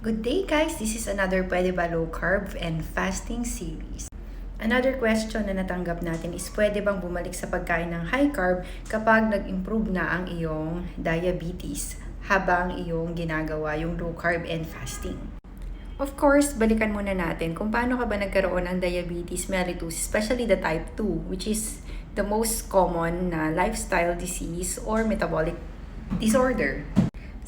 Good day guys! This is another Pwede Ba Low Carb and Fasting series. Another question na natanggap natin is pwede bang bumalik sa pagkain ng high carb kapag nag-improve na ang iyong diabetes habang iyong ginagawa yung low carb and fasting? Of course, balikan muna natin kung paano ka ba nagkaroon ng diabetes mellitus, especially the type 2, which is the most common na lifestyle disease or metabolic disorder.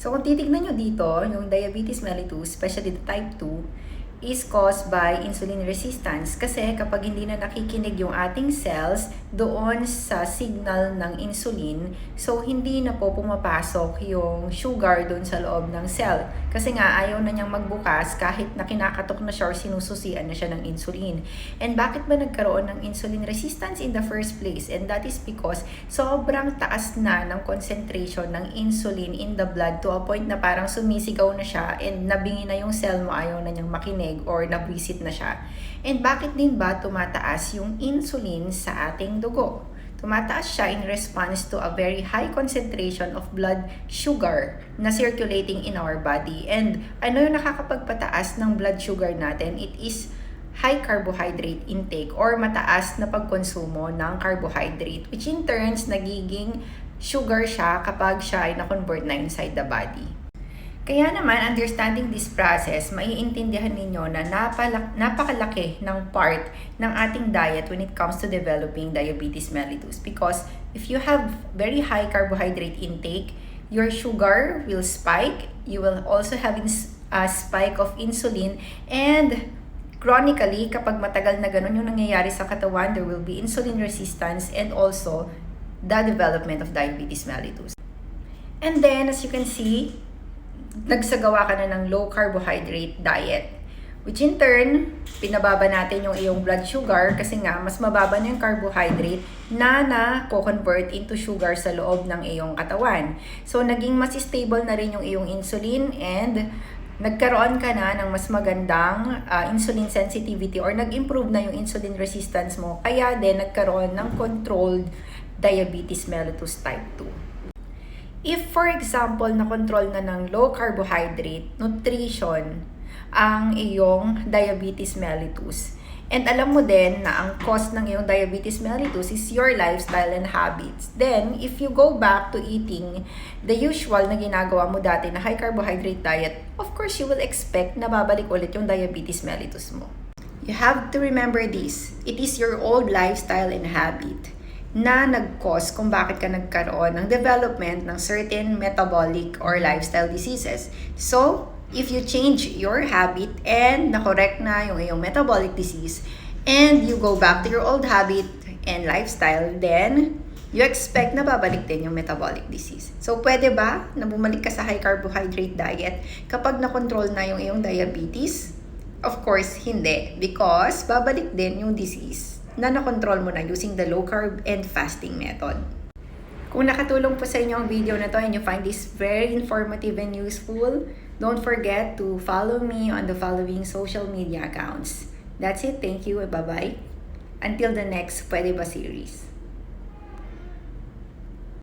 So kung titignan nyo dito, yung diabetes mellitus, especially the type 2, is caused by insulin resistance kasi kapag hindi na nakikinig yung ating cells doon sa signal ng insulin, so hindi na po pumapasok yung sugar doon sa loob ng cell. Kasi nga ayaw na niyang magbukas kahit na kinakatok na siya or sinususian na siya ng insulin. And bakit ba nagkaroon ng insulin resistance in the first place? And that is because sobrang taas na ng concentration ng insulin in the blood to a point na parang sumisigaw na siya and nabingi na yung cell mo, ayaw na niyang makinig or nabwisit na siya. And bakit din ba tumataas yung insulin sa ating dugo? Tumataas siya in response to a very high concentration of blood sugar na circulating in our body. And ano yung nakakapagpataas ng blood sugar natin? It is high carbohydrate intake or mataas na pagkonsumo ng carbohydrate which in turns nagiging sugar siya kapag siya ay na-convert na inside the body. Kaya naman, understanding this process, maiintindihan ninyo na napala- napakalaki ng part ng ating diet when it comes to developing diabetes mellitus. Because if you have very high carbohydrate intake, your sugar will spike, you will also have a spike of insulin, and chronically, kapag matagal na ganun yung nangyayari sa katawan, there will be insulin resistance and also the development of diabetes mellitus. And then, as you can see, nagsagawa ka na ng low carbohydrate diet. Which in turn, pinababa natin yung iyong blood sugar kasi nga mas mababa na yung carbohydrate na na-convert into sugar sa loob ng iyong katawan. So, naging mas stable na rin yung iyong insulin and nagkaroon ka na ng mas magandang uh, insulin sensitivity or nag-improve na yung insulin resistance mo. Kaya din nagkaroon ng controlled diabetes mellitus type 2. If for example, na-control na ng low carbohydrate, nutrition, ang iyong diabetes mellitus. And alam mo din na ang cause ng iyong diabetes mellitus is your lifestyle and habits. Then, if you go back to eating the usual na ginagawa mo dati na high carbohydrate diet, of course, you will expect na babalik ulit yung diabetes mellitus mo. You have to remember this. It is your old lifestyle and habit na nag-cause kung bakit ka nagkaroon ng development ng certain metabolic or lifestyle diseases. So, if you change your habit and na-correct na yung iyong metabolic disease and you go back to your old habit and lifestyle, then you expect na babalik din yung metabolic disease. So, pwede ba na bumalik ka sa high carbohydrate diet kapag na-control na yung iyong diabetes? Of course, hindi. Because babalik din yung disease na nakontrol mo na using the low carb and fasting method. Kung nakatulong po sa inyo ang video na to and you find this very informative and useful, don't forget to follow me on the following social media accounts. That's it. Thank you. Bye-bye. Until the next Pwede Ba series.